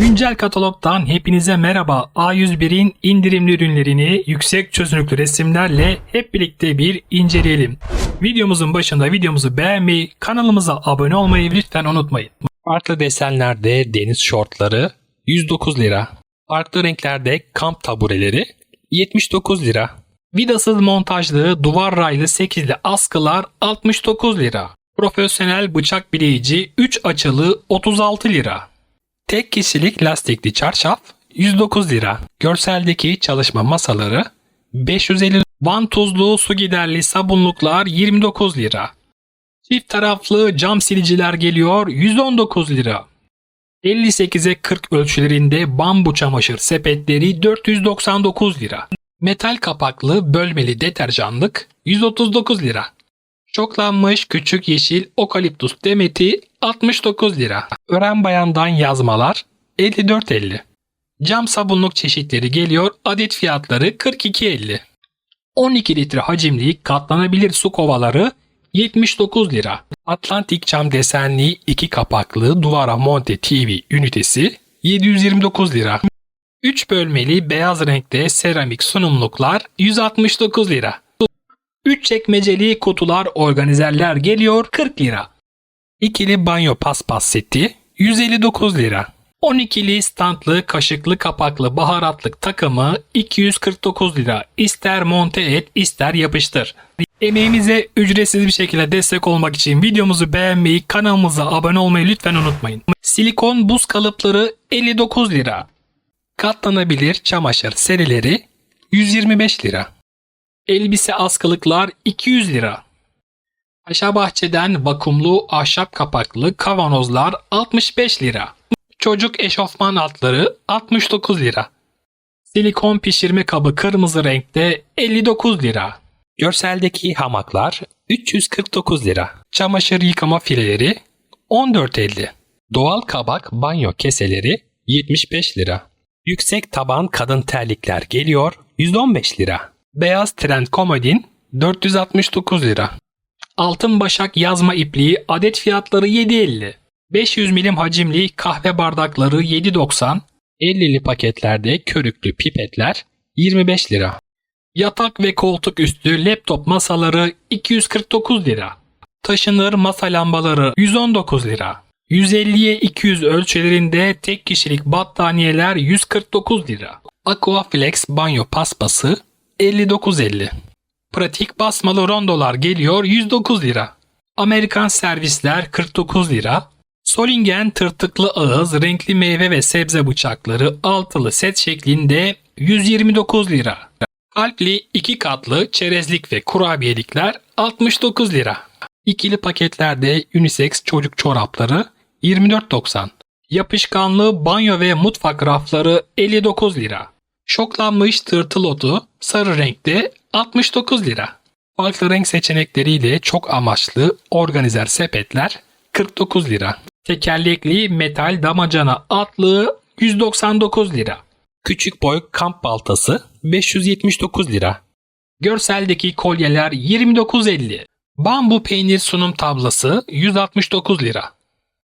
Güncel katalogdan hepinize merhaba. A101'in indirimli ürünlerini yüksek çözünürlüklü resimlerle hep birlikte bir inceleyelim. Videomuzun başında videomuzu beğenmeyi, kanalımıza abone olmayı lütfen unutmayın. Farklı desenlerde deniz şortları 109 lira. Farklı renklerde kamp tabureleri 79 lira. Vidasız montajlı duvar raylı 8'li askılar 69 lira. Profesyonel bıçak bileyici 3 açılı 36 lira. Tek kişilik lastikli çarşaf 109 lira. Görseldeki çalışma masaları 550 Vantuzlu su giderli sabunluklar 29 lira. Çift taraflı cam siliciler geliyor 119 lira. 58'e 40 ölçülerinde bambu çamaşır sepetleri 499 lira. Metal kapaklı bölmeli deterjanlık 139 lira. Çoklanmış küçük yeşil okaliptus demeti 69 lira. Ören bayandan yazmalar 54.50. Cam sabunluk çeşitleri geliyor. Adet fiyatları 42.50. 12 litre hacimli katlanabilir su kovaları 79 lira. Atlantik cam desenli iki kapaklı duvara monte TV ünitesi 729 lira. 3 bölmeli beyaz renkte seramik sunumluklar 169 lira. 3 çekmeceli kutular organizerler geliyor 40 lira. İkili banyo paspas seti 159 lira. 12'li standlı kaşıklı kapaklı baharatlık takımı 249 lira. İster monte et ister yapıştır. Emeğimize ücretsiz bir şekilde destek olmak için videomuzu beğenmeyi, kanalımıza abone olmayı lütfen unutmayın. Silikon buz kalıpları 59 lira. Katlanabilir çamaşır serileri 125 lira. Elbise askılıklar 200 lira. Paşa Bahçe'den vakumlu ahşap kapaklı kavanozlar 65 lira. Çocuk eşofman altları 69 lira. Silikon pişirme kabı kırmızı renkte 59 lira. Görseldeki hamaklar 349 lira. Çamaşır yıkama fileleri 14.50. Doğal kabak banyo keseleri 75 lira. Yüksek taban kadın terlikler geliyor 115 lira. Beyaz trend komodin 469 lira. Altın başak yazma ipliği adet fiyatları 7.50. 500 milim hacimli kahve bardakları 7.90. 50'li paketlerde körüklü pipetler 25 lira. Yatak ve koltuk üstü laptop masaları 249 lira. Taşınır masa lambaları 119 lira. 150'ye 200 ölçülerinde tek kişilik battaniyeler 149 lira. Aquaflex banyo paspası 59.50. Pratik basmalı rondolar geliyor 109 lira. Amerikan servisler 49 lira. Solingen tırtıklı ağız renkli meyve ve sebze bıçakları altılı set şeklinde 129 lira. Kalpli iki katlı çerezlik ve kurabiyelikler 69 lira. İkili paketlerde unisex çocuk çorapları 24.90. Yapışkanlı banyo ve mutfak rafları 59 lira. Şoklanmış tırtıl otu sarı renkte 69 lira. Farklı renk seçenekleriyle çok amaçlı organizer sepetler 49 lira. Tekerlekli metal damacana atlığı 199 lira. Küçük boy kamp baltası 579 lira. Görseldeki kolyeler 29.50. Bambu peynir sunum tablası 169 lira.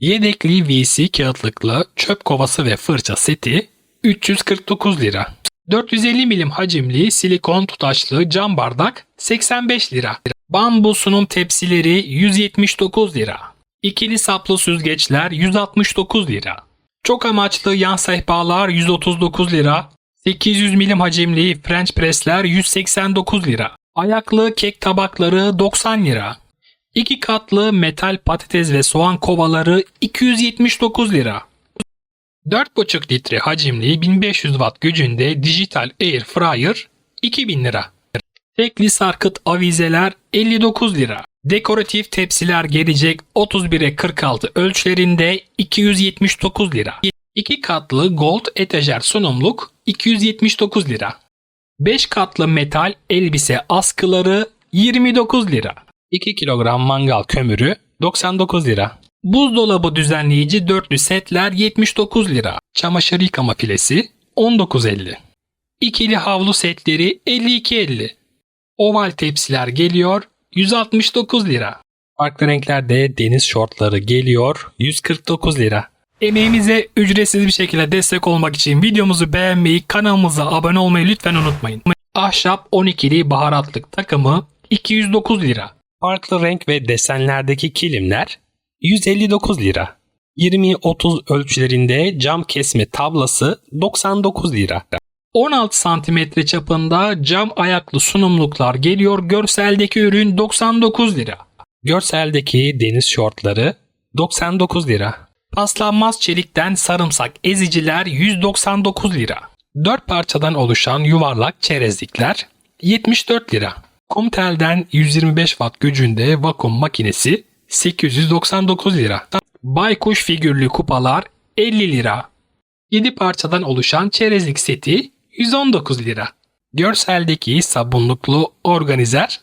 Yedekli VC kağıtlıklı çöp kovası ve fırça seti 349 lira. 450 milim hacimli silikon tutaçlı cam bardak 85 lira. Bambu sunum tepsileri 179 lira. İkili saplı süzgeçler 169 lira. Çok amaçlı yan sehpalar 139 lira. 800 milim hacimli French pressler 189 lira. Ayaklı kek tabakları 90 lira. İki katlı metal patates ve soğan kovaları 279 lira. 4,5 litre hacimli 1500 watt gücünde dijital air fryer 2000 lira. Tekli sarkıt avizeler 59 lira. Dekoratif tepsiler gelecek 31'e 46 ölçülerinde 279 lira. 2 katlı gold etajer sunumluk 279 lira. 5 katlı metal elbise askıları 29 lira. 2 kilogram mangal kömürü 99 lira. Buzdolabı düzenleyici dörtlü setler 79 lira. Çamaşır yıkama filesi 19.50. İkili havlu setleri 52.50. Oval tepsiler geliyor 169 lira. Farklı renklerde deniz şortları geliyor 149 lira. Emeğimize ücretsiz bir şekilde destek olmak için videomuzu beğenmeyi, kanalımıza abone olmayı lütfen unutmayın. Ahşap 12'li baharatlık takımı 209 lira. Farklı renk ve desenlerdeki kilimler 159 lira. 20-30 ölçülerinde cam kesme tablası 99 lira. 16 santimetre çapında cam ayaklı sunumluklar geliyor. Görseldeki ürün 99 lira. Görseldeki deniz şortları 99 lira. Paslanmaz çelikten sarımsak eziciler 199 lira. 4 parçadan oluşan yuvarlak çerezlikler 74 lira. Kumtel'den 125 watt gücünde vakum makinesi 899 lira. Baykuş figürlü kupalar 50 lira. 7 parçadan oluşan çerezlik seti 119 lira. Görseldeki sabunluklu organizer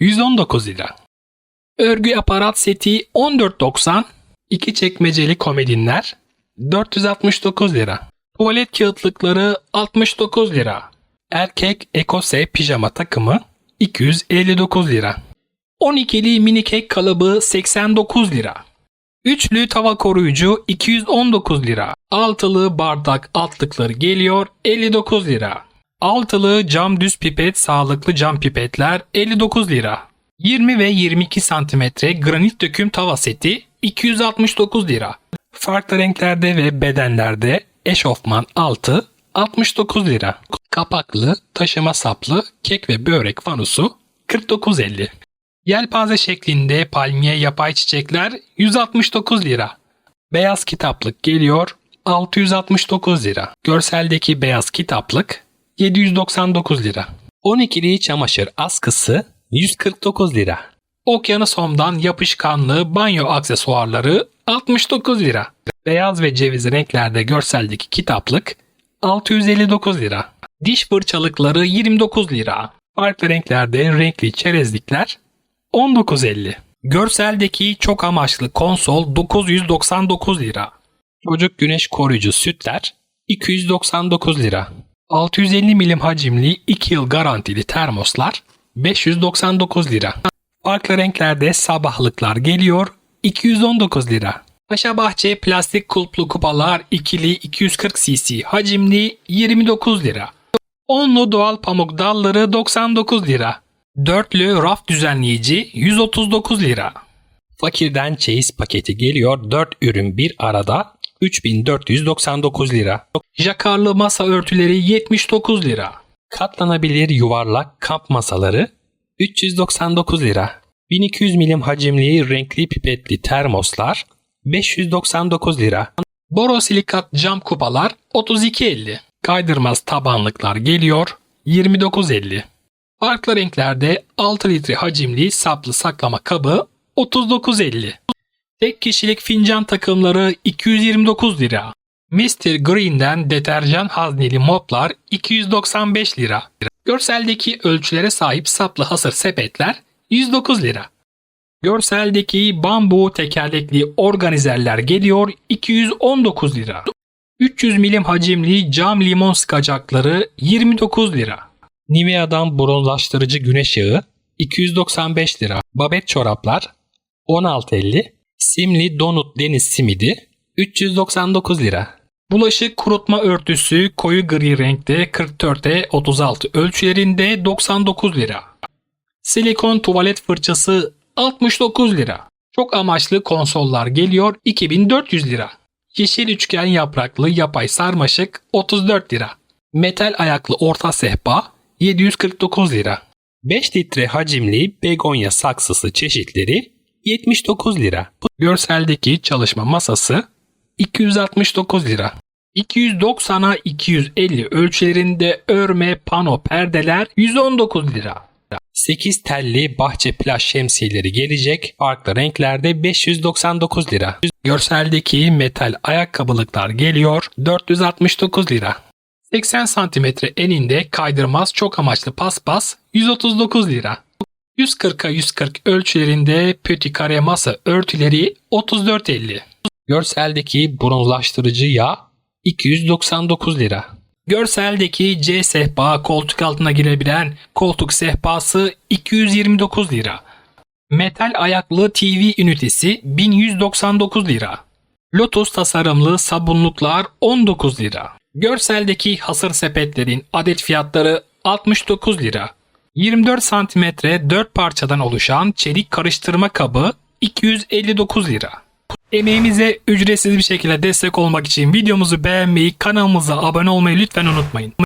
119 lira. Örgü aparat seti 14.90. 2 çekmeceli komodinler 469 lira. Tuvalet kağıtlıkları 69 lira. Erkek ekose pijama takımı 259 lira. 12'li mini kek kalıbı 89 lira. Üçlü tava koruyucu 219 lira. Altılı bardak altlıkları geliyor 59 lira. Altılı cam düz pipet sağlıklı cam pipetler 59 lira. 20 ve 22 santimetre granit döküm tava seti 269 lira. Farklı renklerde ve bedenlerde eşofman altı 69 lira. Kapaklı, taşıma saplı kek ve börek fanusu 49.50. Yelpaze şeklinde palmiye yapay çiçekler 169 lira. Beyaz kitaplık geliyor 669 lira. Görseldeki beyaz kitaplık 799 lira. 12'li çamaşır askısı 149 lira. Okyanus Home'dan yapışkanlı banyo aksesuarları 69 lira. Beyaz ve ceviz renklerde görseldeki kitaplık 659 lira. Diş fırçalıkları 29 lira. Farklı renklerde renkli çerezlikler 19.50. Görseldeki çok amaçlı konsol 999 lira. Çocuk güneş koruyucu sütler 299 lira. 650 milim hacimli 2 yıl garantili termoslar 599 lira. Farklı renklerde sabahlıklar geliyor 219 lira. Paşa Bahçe plastik kulplu kupalar ikili 240 cc hacimli 29 lira. Onlu doğal pamuk dalları 99 lira. Dörtlü raf düzenleyici 139 lira. Fakirden çeyiz paketi geliyor 4 ürün bir arada 3499 lira. Jakarlı masa örtüleri 79 lira. Katlanabilir yuvarlak kamp masaları 399 lira. 1200 milim hacimli renkli pipetli termoslar 599 lira. Borosilikat cam kupalar 32.50. Kaydırmaz tabanlıklar geliyor 29.50. Farklı renklerde 6 litre hacimli saplı saklama kabı 39.50. Tek kişilik fincan takımları 229 lira. Mr. Green'den deterjan hazneli moplar 295 lira. Görseldeki ölçülere sahip saplı hasır sepetler 109 lira. Görseldeki bambu tekerlekli organizerler geliyor 219 lira. 300 milim hacimli cam limon sıkacakları 29 lira. Nivea'dan bronzlaştırıcı güneş yağı 295 lira. Babet çoraplar 16.50. Simli donut deniz simidi 399 lira. Bulaşık kurutma örtüsü koyu gri renkte 44'e 36 ölçülerinde 99 lira. Silikon tuvalet fırçası 69 lira. Çok amaçlı konsollar geliyor 2400 lira. Yeşil üçgen yapraklı yapay sarmaşık 34 lira. Metal ayaklı orta sehpa 749 lira. 5 litre hacimli begonya saksısı çeşitleri 79 lira. Görseldeki çalışma masası 269 lira. 290'a 250 ölçülerinde örme pano perdeler 119 lira. 8 telli bahçe plaj şemsiyeleri gelecek. Farklı renklerde 599 lira. Görseldeki metal ayakkabılıklar geliyor 469 lira. 80 cm eninde kaydırmaz çok amaçlı paspas 139 lira. 140'a 140 ölçülerinde pöti kare masa örtüleri 34.50. Görseldeki bronzlaştırıcı yağ 299 lira. Görseldeki C sehpa koltuk altına girebilen koltuk sehpası 229 lira. Metal ayaklı TV ünitesi 1199 lira. Lotus tasarımlı sabunluklar 19 lira. Görseldeki hasır sepetlerin adet fiyatları 69 lira. 24 santimetre 4 parçadan oluşan çelik karıştırma kabı 259 lira. Emeğimize ücretsiz bir şekilde destek olmak için videomuzu beğenmeyi, kanalımıza abone olmayı lütfen unutmayın.